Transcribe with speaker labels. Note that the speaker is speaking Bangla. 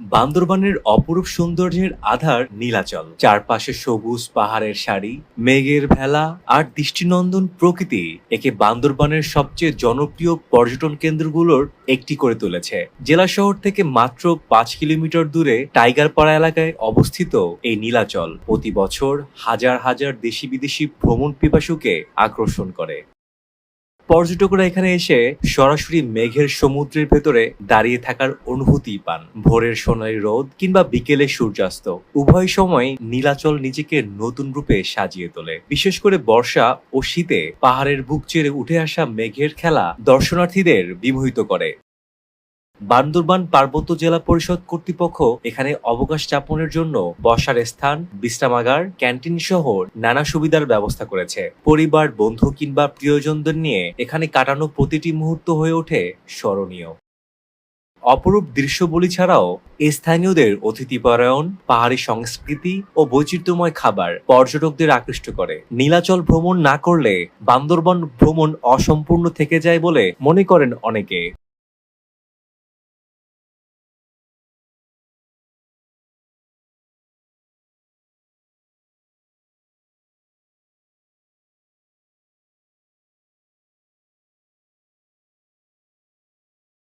Speaker 1: বান্দরবানের অপরূপ সৌন্দর্যের আধার নীলাচল। চারপাশে সবুজ পাহাড়ের সারি, মেঘের ভেলা আর দৃষ্টিনন্দন প্রকৃতি একে বান্দরবানের সবচেয়ে জনপ্রিয় পর্যটন কেন্দ্রগুলোর একটি করে তুলেছে। জেলা শহর থেকে মাত্র পাঁচ কিলোমিটার দূরে টাইগারপাড়া এলাকায় অবস্থিত এই নীলাচল প্রতি বছর হাজার হাজার দেশি বিদেশি ভ্রমণ পিপাসুকে আকর্ষণ করে। পর্যটকরা এখানে এসে সরাসরি মেঘের সমুদ্রের ভেতরে দাঁড়িয়ে থাকার অনুভূতি পান। ভোরের সোনালি রোদ কিংবা বিকেলে সূর্যাস্ত। উভয় সময় নীলাচল নিজেকে নতুন রূপে সাজিয়ে তোলে। বিশেষ করে বর্ষা ও শীতে পাহাড়ের বুক চেড়ে উঠে আসা মেঘের খেলা দর্শনার্থীদের বিমোহিত করে। বান্দরবান পার্বত্য জেলা পরিষদ কর্তৃপক্ষ এখানে অবকাশ যাপনের জন্য বসার স্থান, বিশ্রামাগার, ক্যান্টিন সহ নানা সুবিধার ব্যবস্থা করেছে। পরিবার, বন্ধু কিংবা প্রিয়জনদের নিয়ে এখানে কাটানো প্রতিটি মুহূর্ত হয়ে ওঠে স্মরণীয়। অপরূপ দৃশ্যবলী ছাড়াও স্থানীয়দের অতিথিপরায়ণ, পাহাড়ি সংস্কৃতি ও বৈচিত্র্যময় খাবার পর্যটকদের আকৃষ্ট করে। নীলাচল ভ্রমণ না করলে বান্দরবন ভ্রমণ অসম্পূর্ণ থেকে যায় বলে মনে করেন অনেকে।